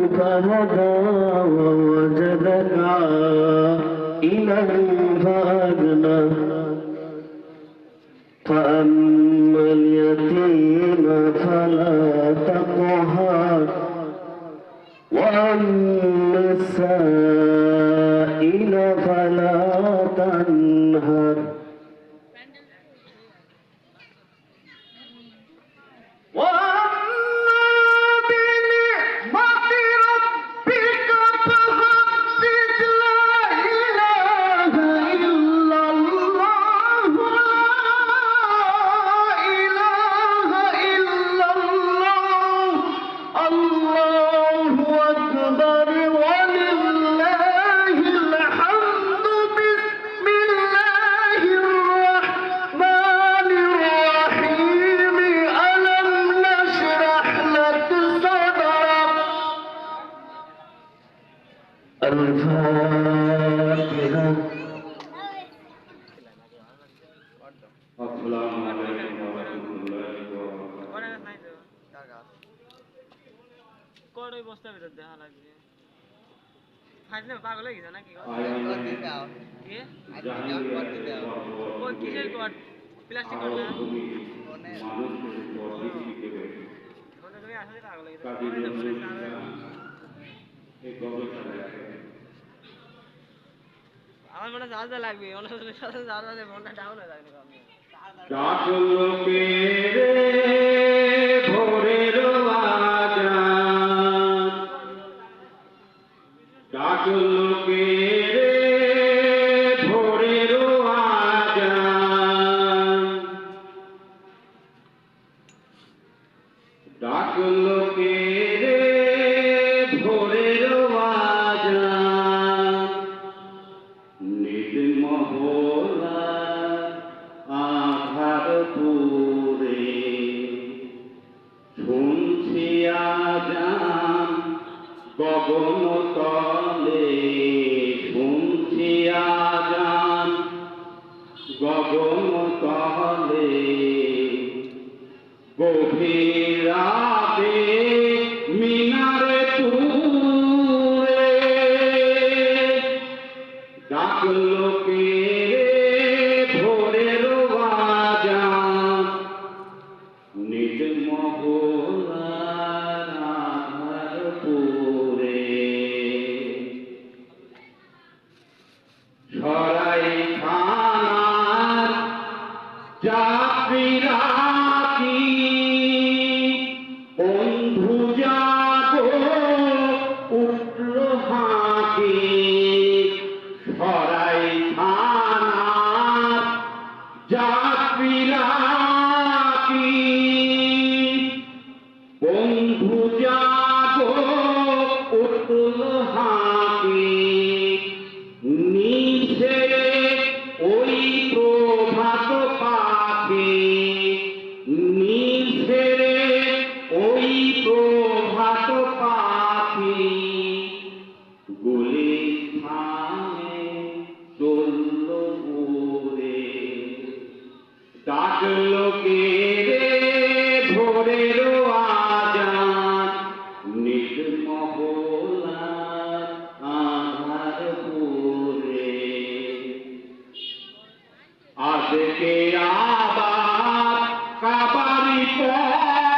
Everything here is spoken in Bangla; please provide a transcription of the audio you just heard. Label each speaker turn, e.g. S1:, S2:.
S1: فهدى ووجدك عائلا فأما اليتيم فلا تقهر وأما السائل الفاتحة
S2: السلام عليكم ورحمة الله
S3: প্লাস্টিক আমার মনে চার্জা লাগবে অন্য সাথে চার্জা দেবে মনটা ডাউন হয়ে যাবে
S2: চাষ লোকের গগন তলে শুনছি আজান। গগন তলে গভীরাতে মিনা जा রাখে নীল ওই প্রভাত পাখি। গলি থামে চলল ওরে। কে আজকে আবার কাবারি পর